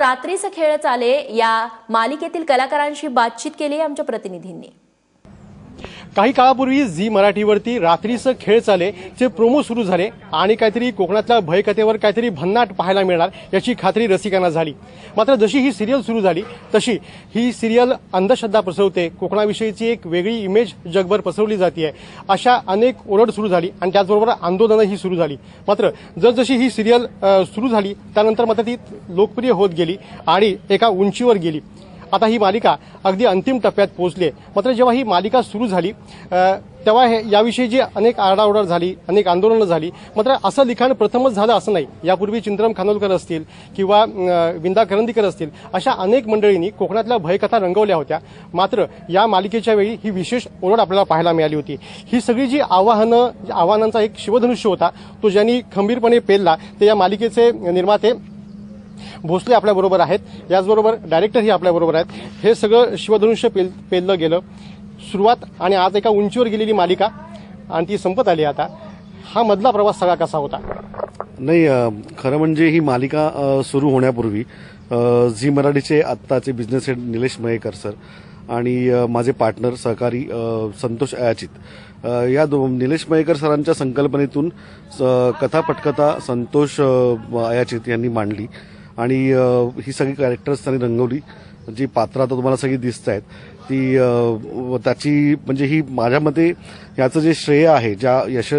रात्रीचं खेळ चाले या मालिकेतील कलाकारांशी बातचीत केली आमच्या प्रतिनिधींनी. काही काळापूर्वी झी मराठीवरती रात्रीचं खेळ चाले चे प्रोमो सुरू झाले आणि काहीतरी कोकणातल्या भयकथेवर काहीतरी भन्नाट पाहायला मिळणार याची खात्री रसिकांना झाली. मात्र जशी ही सिरियल सुरू झाली तशी ही सिरियल अंधश्रद्धा पसरवते. कोकणाविषयीची एक वेगळी इमेज जगभर पसरवली जाते अशा अनेक ओरड सुरू झाली आणि त्याचबरोबर आंदोलनंही सुरू झाली. मात्र जसजशी ही सिरियल सुरू झाली त्यानंतर मात्र ती लोकप्रिय होत गेली आणि एका उंचीवर गेली. आता ही मालिका अगदी अंतिम टप्प्यात पोहोचली आहे. मात्र जेव्हा ही मालिका सुरू झाली तेव्हा हे याविषयी जी अनेक आरडाओरड झाली अनेक आंदोलनं झाली मात्र असं लिखाण प्रथमच झालं असं नाही. यापूर्वी चिंतरम खानोलकर असतील किंवा विंदा करंदीकर असतील अशा अनेक मंडळींनी कोकणातल्या भयकथा रंगवल्या होत्या. मात्र या मालिकेच्या वेळी ही विशेष ओरड आपल्याला पाहायला मिळाली होती. ही सगळी जी आव्हानं आव्हानांचा एक शिवधनुष्य होता तो ज्यांनी खंबीरपणे पेलला ते या मालिकेचे निर्माते भोसले आपल्याबरोबर आहेत. याचबरोबर डायरेक्टरही आपल्याबरोबर आहेत. हे सगळं शिवधनुष्य पेल पेललं गेलं. सुरुवात आणि आज एका उंचीवर गेलेली मालिका आणि ती संपत आली आता. हा मधला प्रवास सगळा कसा होता? नाही खरं म्हणजे ही मालिका सुरू होण्यापूर्वी झी मराठीचे आत्ताचे business head Nilesh Mayekar sir आणि माझे पार्टनर सहकारी संतोष अयाचित या दो निलेश मयेकर सरांच्या संकल्पनेतून स- कथा पटकथा संतोष अयाचित यांनी मांडली. आणि ही सगळी कॅरेक्टर्स त्यांनी रंगवली. जी पात्र आता तुम्हाला सगळी दिसत आहेत ती त्याची म्हणजे ही माझ्या मते याचं जे श्रेय आहे ज्या यश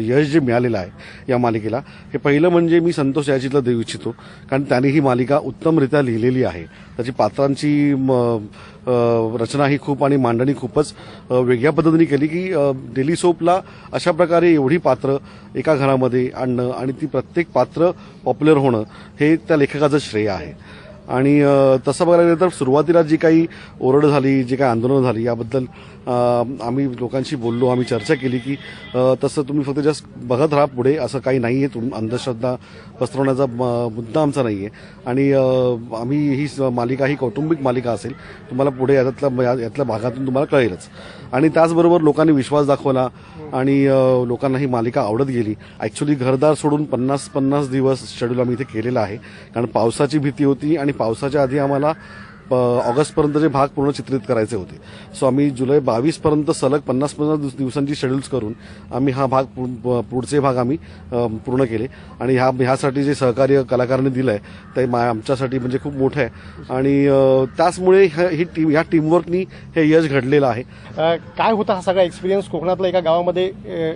यश जे मिळालेलं आहे या मालिकेला हे पहिलं म्हणजे मी संतोष याचीला देऊ इच्छितो कारण त्याने ही मालिका उत्तमरित्या लिहिलेली आहे. त्याची पात्रांची म, रचना ही खूप आणि मांडणी खूपच वेगळ्या पद्धतीने केली की डेली सोपला अशा प्रकारे एवढी पात्र एका घरामध्ये आणणं आणि ती प्रत्येक पात्र पॉप्युलर होणं हे त्या लेखकाचं श्रेय आहे. आणि तसं बघायला गेलं तर सुरुवातीला जी काही ओरड झाली जी काही आंदोलनं झाली याबद्दल आम्ही लोकांशी बोललो आम्ही चर्चा केली की तसं तुम्ही फक्त जस्ट बघत राहा पुढे असं काही नाही आहे तुम अंधश्रद्धा पसरवण्याचा म- मुद्दा आमचा नाही आहे आणि आम्ही ही स- मालिका ही कौटुंबिक मालिका असेल तुम्हाला पुढे यातल्या या- यातल्या भागातून तुम्हाला कळेलच. आणि त्याचबरोबर लोकांनी विश्वास दाखवला आणि लोकांना ही मालिका आवडत गेली. ॲक्च्युली घरदार सोडून पन्नास पन्नास दिवस शेड्यूल आम्ही इथे केलेला आहे. कारण पावसाची भीती होती आणि पावसाच्या आधी आम्हाला प- ऑगस्टपर्यंतचे भाग पूर्ण चित्रित करायचे होते. सो आम्ही जुलै बावीसपर्यंत सलग पन्नास पन्नास दिवस- दिवसांची शेड्यूल्स करून आम्ही हा भाग पु- पुढचे भाग आम्ही पूर्ण केले. आणि ह्या ह्यासाठी जे सहकार्य कलाकारांनी दिलं आहे ते मा- आमच्यासाठी म्हणजे खूप मोठं आहे. आणि त्याचमुळे ह्या- ही टीम ह्या टीमवर्कनी हे यश घडलेलं आहे. काय होता हा सगळा एक्सपिरियन्स कोकणातला एका गावामध्ये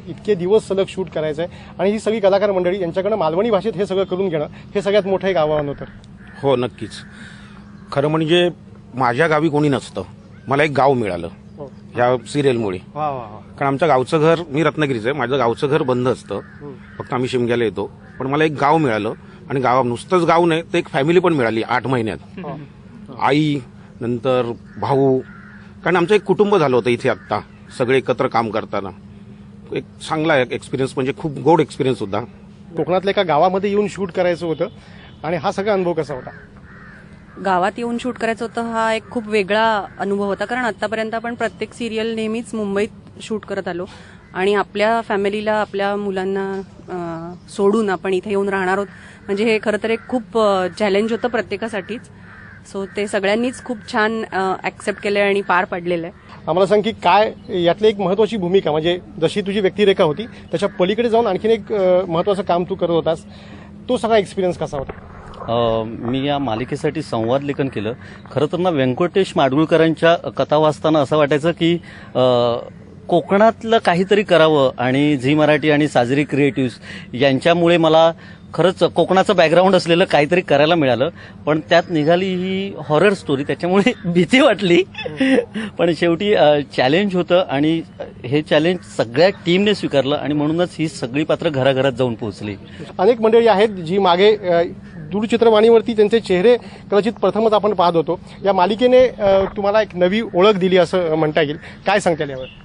इतके दिवस सलग शूट करायचं आहे आणि ही सगळी कलाकार मंडळी यांच्याकडनं मालवणी भाषेत हे सगळं करून घेणं हे सगळ्यात मोठं एक आव्हान होतं. हो नक्कीच. खरं म्हणजे माझ्या गावी कोणी नसतं. मला एक गाव मिळालं हो. ह्या सिरियलमुळे. वा वा वा. कारण आमच्या गावचं घर मी रत्नागिरीचं आहे. माझं गावचं घर बंद असतं. फक्त आम्ही शिमग्याला येतो. पण मला एक गाव मिळालं आणि गाव नुसतंच गाव नाही तर एक फॅमिली पण मिळाली आठ महिन्यात. आई नंतर भाऊ. कारण आमचं एक कुटुंब झालं होतं इथे आत्ता. सगळे एकत्र काम करताना. एक चांगला एक्सपिरियन्स म्हणजे खूप गोड एक्सपिरियन्स होता. कोकणातल्या एका गावामध्ये येऊन शूट करायचं होतं. आणि हा सगळा अनुभव कसा होता? गावात येऊन शूट करायचं होतं हा एक खूप वेगळा अनुभव होता. कारण आतापर्यंत आपण प्रत्येक सिरियल नेहमीच मुंबईत शूट करत आलो. आणि आपल्या फॅमिलीला आपल्या मुलांना सोडून आपण इथे येऊन राहणार आहोत. म्हणजे हे खरं तर एक खूप चॅलेंज होतं प्रत्येकासाठीच. सो ते सगळ्यांनीच खूप छान ऍक्सेप्ट केलंय आणि पार पडलेलं आहे. आम्हाला सांग की काय यातली एक महत्वाची भूमिका म्हणजे जशी तुझी व्यक्तिरेखा होती त्याच्या पलीकडे जाऊन आणखीन एक महत्वाचं काम तू करत होतास. तो सगळा एक्सपिरियन्स कसा होता? मी या मालिकेसाठी संवाद लेखन केलं. खरं तर ना व्यंकटेश माडगुळकरांच्या कथा वाचताना असं वाटायचं की कोकणातलं काहीतरी करावं आणि झी मराठी आणि साजरी क्रिएटिव्ह यांच्यामुळे मला खरंच कोकणाचं बॅकग्राऊंड असलेलं काहीतरी करायला मिळालं. पण त्यात निघाली ही हॉरर स्टोरी त्याच्यामुळे भीती वाटली. पण शेवटी चॅलेंज होतं आणि हे चॅलेंज सगळ्या टीमने स्वीकारलं आणि म्हणूनच ही सगळी पात्र घराघरात जाऊन पोहोचली. अनेक मंडळी आहेत जी मागे दूरचित्रवाणीवरती त्यांचे चेहरे कदाचित प्रथमच आपण पाहत होतो. या मालिकेने तुम्हाला एक नवी ओळख दिली असं म्हणता येईल. काय सांगता येईल यावर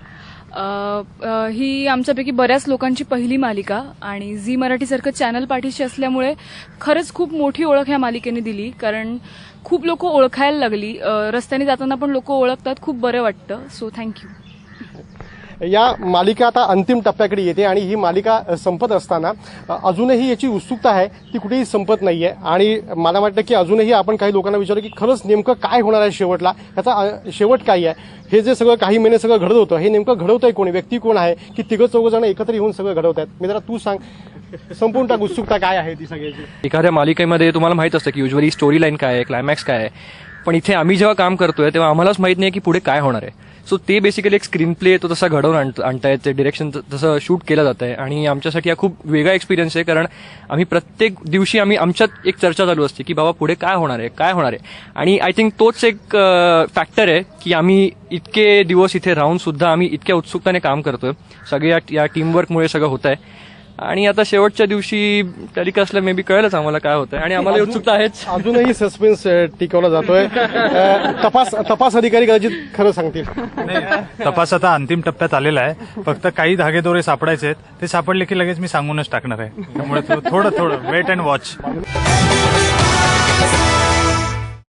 ही आमच्यापैकी बऱ्याच लोकांची पहिली मालिका आणि झी मराठीसारखं चॅनल पाठीशी असल्यामुळे खरंच खूप मोठी ओळख ह्या मालिकेने दिली. कारण खूप लोक ओळखायला लागली. रस्त्याने जाताना पण लोक ओळखतात. खूप बरं वाटतं. सो थँक्यू या मालिका आता अंतिम टप्प्याकडे येते आणि ही मालिका संपत असताना अजूनही याची उत्सुकता आहे ती कुठेही संपत नाही आहे आणि मला वाटतं की अजूनही आपण काही लोकांना विचारलं की खरंच नेमकं काय होणार आहे शेवटला? याचा शेवट काय आहे? हे जे सगळं काही महिने सगळं घडत होतं हे नेमकं घडवतंय कोणी? व्यक्ती कोण आहे? की तिघं चौघ जण एकत्र येऊन सगळं घडवत आहेत? मी जरा तू सांग संपूर्ण टाक उत्सुकता काय आहे ती सगळ्याची? एखाद्या मालिकेमध्ये तुम्हाला माहीत असतं की युजली स्टोरी लाईन काय आहे क्लायमॅक्स काय आहे. पण इथे आम्ही जेव्हा काम करतोय तेव्हा आम्हालाच माहीत नाही की पुढे काय होणार आहे. सो ते बेसिकली एक स्क्रीन प्ले तो तसा घडवून आणत- आणता येते डिरेक्शन तसं शूट केलं जात आहे आणि आमच्यासाठी हा खूप वेगळा एक्सपिरियन्स आहे कारण आम्ही प्रत्येक दिवशी आम्ही आमच्यात एक चर्चा चालू असते की बाबा पुढे काय होणार आहे? काय होणार आहे? आणि आय थिंक तोच एक फॅक्टर आहे की आम्ही इतके दिवस इथे राहून सुद्धा आम्ही इतक्या उत्सुकतेने काम करतोय. सगळ्या या टीमवर्कमुळे सगळं होत आहे आणि आता शेवटच्या दिवशी टेलिकास्टला मे बी कळेलच आम्हाला काय होतं आणि आम्हाला उत्सुकता आहेच. अजूनही सस्पेन्स टिकवला जातोय. तपास तपास अधिकारी कदाचित खरं सांगतील. तपास आता अंतिम टप्प्यात आलेला आहे. फक्त काही धागेदोरे सापडायचे आहेत. ते सापडले की लगेच मी सांगूनच टाकणार आहे. त्यामुळे थोडं थोडं वेट अँड वॉच